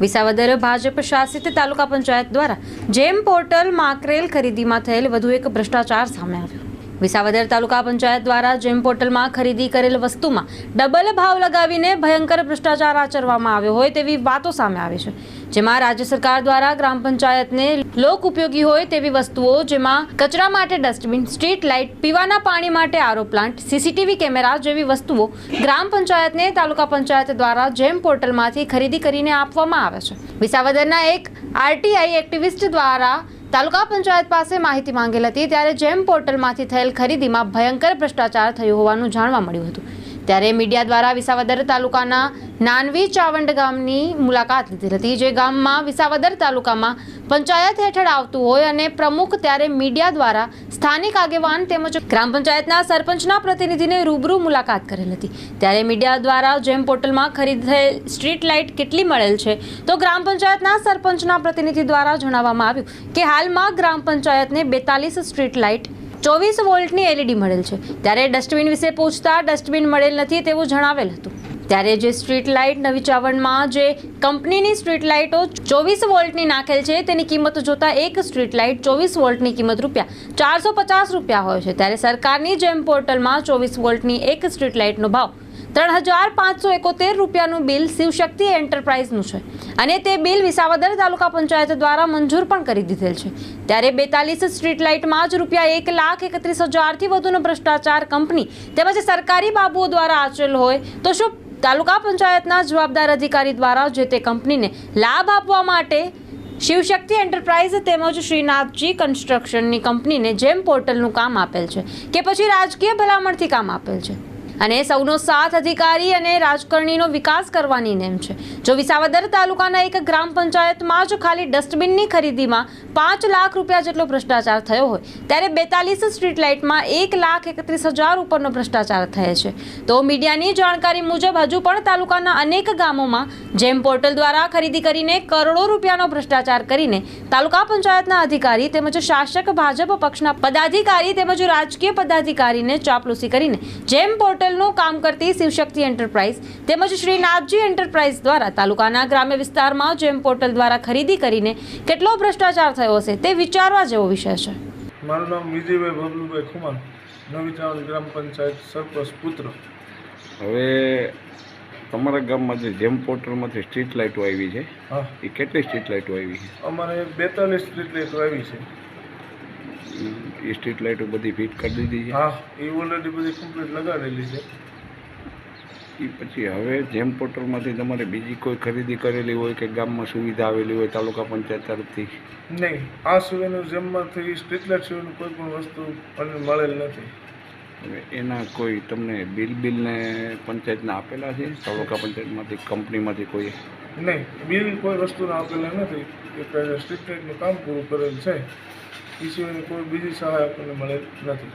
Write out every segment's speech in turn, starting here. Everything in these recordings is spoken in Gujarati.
વિસાવદર ભાજપ શાસિત તાલુકા પંચાયત દ્વારા જેમ પોર્ટલ માકરેલ ખરીદીમાં થયેલ વધુ એક ભ્રષ્ટાચાર સામે આવ્યો. વિસાવદર તાલુકા પંચાયત દ્વારા જેમ પોર્ટલમાં ખરીદી કરેલ વસ્તુમાં ડબલ ભાવ લગાવીને ભયંકર ભ્રષ્ટાચાર આચરવામાં આવ્યો હોય તેવી વાતો સામે આવી છે. જેમાં રાજ્ય સરકાર દ્વારા ગ્રામ પંચાયતને લોક ઉપયોગી હોય તેવી વસ્તુઓ જેમાં કચરા માટે ડસ્ટબિન, સ્ટ્રીટ લાઇટ, પીવાના પાણી માટે આરો પ્લાન્ટ, સીસીટીવી કેમેરા જેવી વસ્તુઓ ગ્રામ પંચાયતને તાલુકા પંચાયત દ્વારા જેમ પોર્ટલમાંથી ખરીદી કરીને આપવામાં આવે છે. વિસાવદરના એક આરટીઆઈ એક્ટિવિસ્ટ દ્વારા તાલુકા પંચાયત પાસે માહિતી માંગેલ હતી ત્યારે જેમ પોર્ટલમાંથી થયેલ ખરીદીમાં ભયંકર ભ્રષ્ટાચાર થયો હોવાનું જાણવા મળ્યું હતું. ત્યારે મીડિયા દ્વારા વિસાવદર તાલુકાના નાનવી ચાવંડ ગામની મુલાકાત લીધી હતી, જે ગામમાં વિસાવદર તાલુકામાં પંચાયત હેઠળ આવતું હોય અને પ્રમુખ ત્યારે મીડિયા દ્વારા સ્થાનિક આગેવાન તેમજ ગ્રામ પંચાયતના સરપંચના પ્રતિનિધિને રૂબરૂ મુલાકાત કરેલ હતી. ત્યારે મીડિયા દ્વારા જેમ પોર્ટલમાં ખરીદ થયેલ સ્ટ્રીટ લાઇટ કેટલી મળેલ છે, તો ગ્રામ પંચાયતના સરપંચના પ્રતિનિધિ દ્વારા જણાવવામાં આવ્યું કે હાલમાં ગ્રામ પંચાયતને બેતાલીસ સ્ટ્રીટ લાઇટ, ચોવીસ વોલ્ટની એલઈડી મળેલ છે. ત્યારે ડસ્ટબિન વિશે પૂછતા ડસ્ટબિન મળેલ નથી તેવું જણાવેલ હતું. ત્યારે જે સ્ટ્રીટ લાઇટ નવી ચાવણમાં જે કંપનીની સ્ટ્રીટ લાઇટો ચોવીસ વોલ્ટની નાખેલ છે, તેની કિંમત જોતા એક સ્ટ્રીટ લાઇટ ચોવીસ વોલ્ટની કિંમત રૂપિયા ચારસો પચાસ રૂપિયા હોય છે. ત્યારે સરકારની જેમ પોર્ટલમાં ચોવીસ વોલ્ટની એક સ્ટ્રીટ લાઇટનો ભાવ ત્રણ હજાર પાંચસો એકોતેર રૂપિયાનું બિલ શિવશક્તિ એન્ટરપ્રાઇઝનું છે. અને તે બિલ વિસાવદર તાલુકા પંચાયત દ્વારા મંજૂર પણ કરી દીધેલ છે. ત્યારે બેતાલીસ સ્ટ્રીટ લાઇટમાં જ રૂપિયા એક લાખ એકત્રીસ હજારથી વધુનો ભ્રષ્ટાચાર કંપની તેમજ સરકારી બાબુઓ દ્વારા આચરેલ હોય તો શું તાલુકા પંચાયતના જવાબદાર અધિકારી દ્વારા જે તે કંપનીને લાભ આપવા માટે શિવશક્તિ એન્ટરપ્રાઇઝ તેમજ શ્રીનાથજી કન્સ્ટ્રક્શનની કંપનીને જેમ પોર્ટલનું કામ આપેલ છે કે પછી રાજકીય ભલામણથી કામ આપેલ છે. અને સૌનો સાથ અધિકારી અને રાજકારણીનો વિકાસ કરવાની નેમ છે. જો વિસાવદર તાલુકાના એક ગ્રામ પંચાયતમાં જ ખાલી ડસ્ટબિનની ખરીદીમાં પાંચ લાખ રૂપિયા જેટલો ભ્રષ્ટાચાર થયો હોય, ત્યારે બેતાલીસ સ્ટ્રીટ લાઇટમાં એક લાખ એકત્રીસ હજાર ઉપરનો ભ્રષ્ટાચાર થયો છે. તો મીડિયાની જાણકારી મુજબ હજુ પણ તાલુકાના અનેક ગામોમાં જેમ પોર્ટલ દ્વારા ખરીદી કરીને કરોડો રૂપિયાનો ભ્રષ્ટાચાર કરીને તાલુકા પંચાયતના અધિકારી તેમજ શાસક ભાજપ પક્ષના પદાધિકારી તેમજ રાજકીય પદાધિકારીને ચાપલૂસી કરીને જેમ પોર્ટલનું કામ કરતી શિવશક્તિ એન્ટરપ્રાઇઝ તેમજ શ્રીનાથજી એન્ટરપ્રાઇઝ દ્વારા તાલુકાના ગ્રામ્ય વિસ્તારમાં જેમ પોર્ટલ દ્વારા ખરીદી કરીને કેટલો ભ્રષ્ટાચાર થયો હશે તે વિચારવા જેવો વિષય છે. મારું નામ વિજયભાઈ બબલુભાઈ ખુમાર નવી ચાવડી ગ્રામ પંચાયત સરપંચ પુત્ર. હવે તમારા ગામમાં જે જેમ પોર્ટલમાંથી સ્ટ્રીટ લાઇટો આવી છે હા. એ કેટલી સ્ટ્રીટ લાઇટો આવી છે? અમારે બેતાલીસ સ્ટ્રીટ લાઇટો આવી છે. એ સ્ટ્રીટ લાઇટો બધી ફિટ કરી દીધી છે. હા એ ઓલરેડી બધી કમ્પ્લીટ લગાડેલી છે. એ પછી હવે જેમ પોર્ટલમાંથી તમારે બીજી કોઈ ખરીદી કરેલી હોય કે ગામમાં સુવિધા આવેલી હોય તાલુકા પંચાયત તરફથી? નહીં આ સિવાયનું જેમમાંથી સ્ટ્રીટ લાઇટ સિવાયનું કોઈ પણ વસ્તુ મને મળેલ નથી. એના કોઈ તમને બિલ બિલને પંચાયતને આપેલા છે? તાલુકા પંચાયતમાંથી કંપનીમાંથી કોઈ? નહીં બિલ કોઈ વસ્તુના આપેલા નથી. એક સ્ટ્રીટ લાઇટનું કામ પૂરું કરેલ છે. એ સિવાયની કોઈ બીજી સહાય આપણને મળેલ નથી.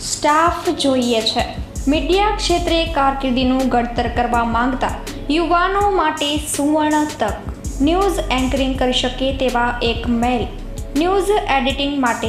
સ્ટાફ જોઈએ છે. મીડિયા ક્ષેત્રે કારકિર્દીનું ઘડતર કરવા માંગતા યુવાનો માટે સુવર્ણ તક. ન્યૂઝ એન્કરિંગ કરી શકે તેવા એક મેલ. ન્યૂઝ એડિટિંગ માટે